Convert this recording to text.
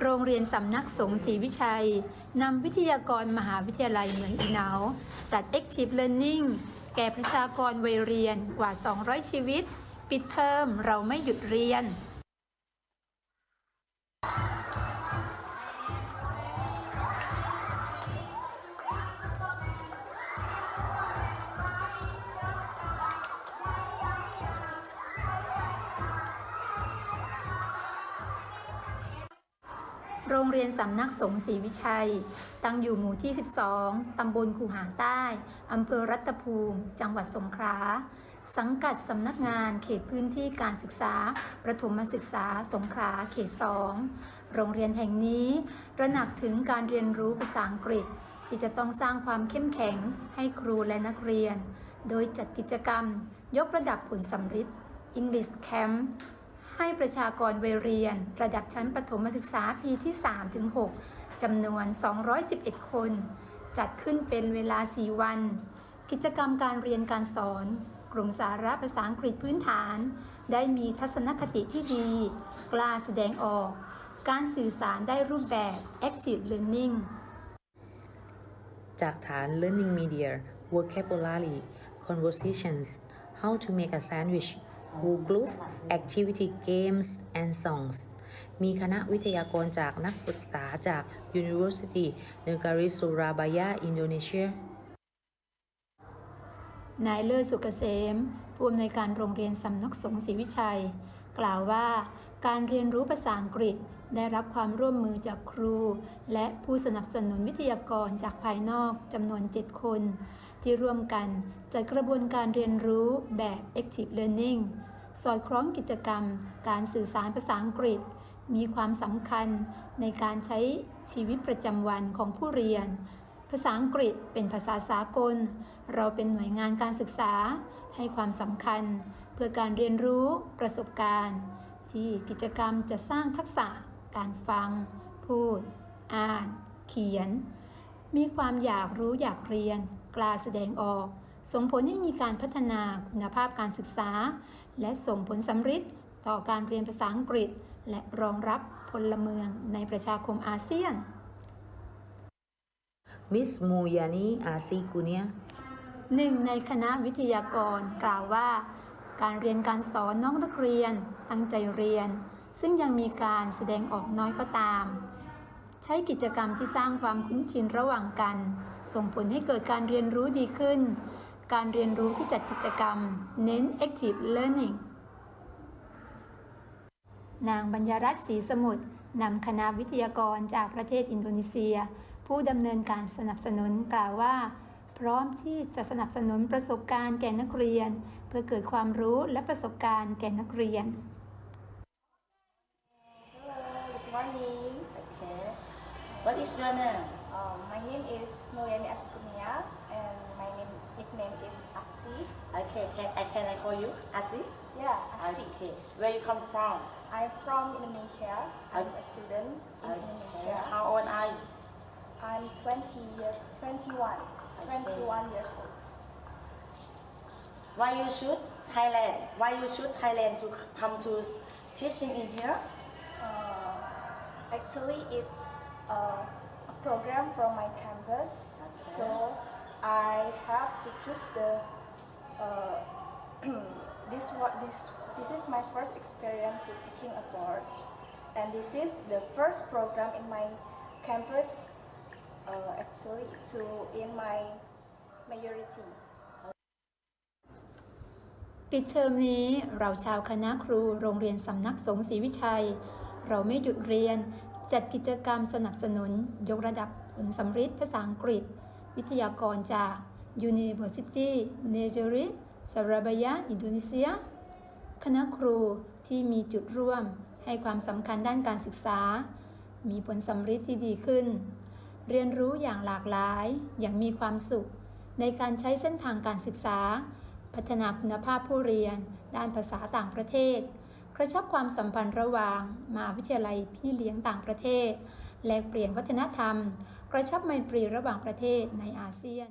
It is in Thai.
โรงเรียนสำนักสงฆ์ศรีวิชัย นำวิทยากรมหาวิทยาลัยเมืองอีนาจัด Active Learning แก่ประชากรวัยเรียนกว่า 200 ชีวิต ปิดเทอมเราไม่หยุดเรียน โรงเรียนสำนักสงฆ์ศรีวิชัย ตั้งอยู่หมู่ที่ 12 ตำบลคูหาใต้ อำเภอรัตภูมิ จังหวัดสงขลา สังกัดสำนักงานเขตพื้นที่การศึกษา ประถมศึกษาสงขลาเขต 2 โรงเรียนแห่งนี้ระหนักถึงการเรียนรู้ภาษาอังกฤษ ที่จะต้องสร้างความเข้มแข็งให้ครูและนักเรียน โดยจัดกิจกรรม ยกระดับผลสำฤทธิ์ English Camp ให้ประชากรวัยเรียน ระดับชั้นประถมศึกษาปีที่ 3 ถึง 6 จำนวน 211 คน จัดขึ้นเป็นเวลา 4 วัน กิจกรรมการเรียนการสอน กลุ่มสาระภาษาอังกฤษพื้นฐาน ได้มีทัศนคติที่ดี กล้าแสดงออก การสื่อสารได้รูปแบบ Active Learning จากฐาน Learning Media Vocabulary Conversations How to make a sandwich Google Activity Games and Songs มีคณะวิทยากรจากนักศึกษาจาก University Negeri Surabaya Indonesia นายเลิศสุกเกษมผู้อำนวยการโรงเรียนสำนักสงฆ์ศรีวิชัย กล่าวว่าการเรียนรู้ภาษาอังกฤษ ได้รับความร่วมมือจากครู และผู้สนับสนุนวิทยากรจากภายนอกจำนวน 7 คน ที่ร่วมกันจัดกระบวนการเรียนรู้แบบ Active Learning สอดคล้องกิจกรรม การสื่อสารภาษาอังกฤษ มีความสำคัญในการใช้ชีวิตประจำวันของผู้เรียน ภาษาอังกฤษเป็นภาษาสากล เราเป็นหน่วยงานการศึกษา ให้ความสำคัญ เพื่อการเรียนรู้ประสบการณ์ ที่กิจกรรมจะสร้างทักษะ การฟัง พูด อ่าน เขียน มีความอยากรู้อยากเรียน กล้าแสดงออก ส่งผลให้มีการพัฒนาคุณภาพการศึกษา และส่งผลสำฤทธิ์ต่อการเรียนภาษาอังกฤษ และรองรับพลเมืองในประชาคมอาเซียน Miss Muyani Asi Kunia หนึ่งในคณะวิทยากรกล่าวว่า การเรียนการสอนน้องนักเรียน ตั้งใจเรียน ซึ่งยังมีการแสดงออกน้อยก็ตาม ใช้กิจกรรมที่สร้างความคุ้นชินระหว่างกัน ส่งผลให้เกิดการเรียนรู้ดีขึ้น การเรียนรู้ที่จัดกิจกรรม เน้น active learning นางบัญญรัตน์ศรีสมุทรนำคณะวิทยากรจากประเทศอินโดนีเซีย ผู้ดำเนินการสนับสนุนกล่าวว่า พร้อมที่จะสนับสนุนประสบการณ์แก่นักเรียน เพื่อเกิดความรู้และประสบการณ์แก่นักเรียน morning. Okay. What is your name? Um, my name is Mulyani Asikumia and my name, nickname is Asi. Okay, can I can I call you Asi? Yeah, Asi. Okay. Where you come from? I'm from Indonesia. I'm a student in Okay. Indonesia. How old are you? I'm 20 years, 21, 21 years old. Why you shoot Thailand? Why you shoot Thailand to come to teaching in here? Uh, actually, it's uh, a program from my campus. Okay. So I have to choose the. Uh, this what this this is my first experience to teaching abroad, and this is the first program in my campus. Uh, actually, to in my majority. ปิดเทอมนี้เราชาวคณะครูโรงเรียนสำนักสงฆ์ศรีวิชัย เราไม่หยุดเรียน จัดกิจกรรมสนับสนุน ยกระดับผลสำฤทธิ์ภาษาอังกฤษ วิทยากรจาก University Negeri Surabaya Indonesia คณะครูที่มีจุดร่วมให้ความสำคัญด้านการศึกษา มีผลสำฤทธิ์ที่ดีขึ้น เรียนรู้อย่างหลากหลาย อย่างมีความสุข ในการใช้เส้นทางการศึกษา พัฒนาคุณภาพผู้เรียน ด้านภาษาต่างประเทศ กระชับความสัมพันธ์ระหว่างมหาวิทยาลัยพี่เลี้ยงต่างประเทศ แลกเปลี่ยนวัฒนธรรม กระชับไมตรีระหว่างประเทศในอาเซียน